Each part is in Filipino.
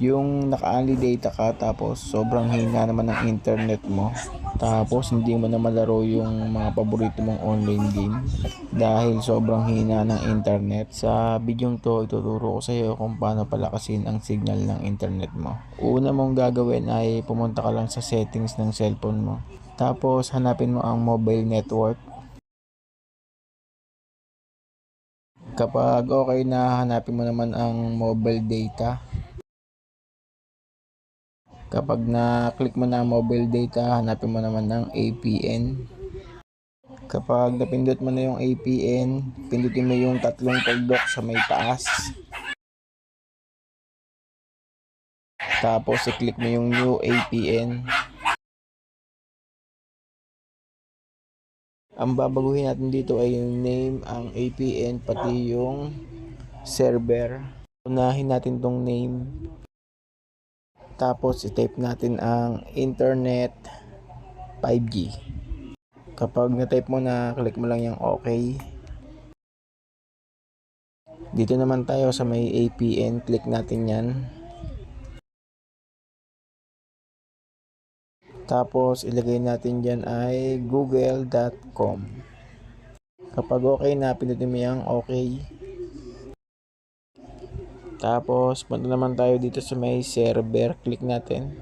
yung naka-only data ka tapos sobrang hina naman ng internet mo tapos hindi mo na malaro yung mga paborito mong online game dahil sobrang hina ng internet. Sa bidyong to ituturo ko sa iyo kung paano palakasin ang signal ng internet mo. Una mong gagawin ay pumunta ka lang sa settings ng cellphone mo. Tapos hanapin mo ang mobile network. Kapag okay na hanapin mo naman ang mobile data Kapag na-click mo na ang mobile data, hanapin mo naman ng APN. Kapag napindot mo na yung APN, pindutin mo yung tatlong tuldok sa may taas. Tapos i-click mo yung new APN. Ang babaguhin natin dito ay yung name, ang APN, pati yung server. Unahin natin tong name. Tapos i-type natin ang internet 5G. Kapag na-type mo na, click mo lang yung OK. Dito naman tayo sa may APN, click natin yan. Tapos ilagay natin dyan ay google.com. Kapag okay na, pindutin mo yung okay. Tapos, punta naman tayo dito sa may server. Click natin.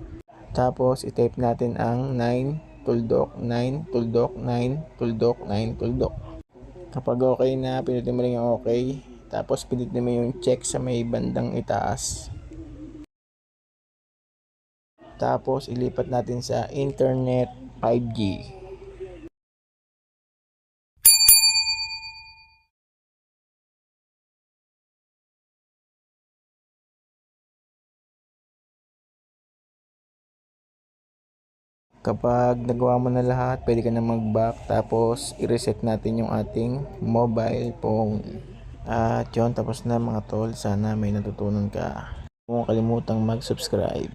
Tapos, i-type natin ang 9 tuldok, 9 tuldok, 9 tuldok, 9 tuldok. Kapag okay na, pinutin mo lang yung okay. Tapos, pinutin mo yung check sa may bandang itaas. Tapos, ilipat natin sa internet 5G. Kapag nagawa mo na lahat, pwede ka na mag-back tapos i-reset natin yung ating mobile phone. At yun, tapos na mga tol. Sana may natutunan ka. Huwag kalimutang mag-subscribe.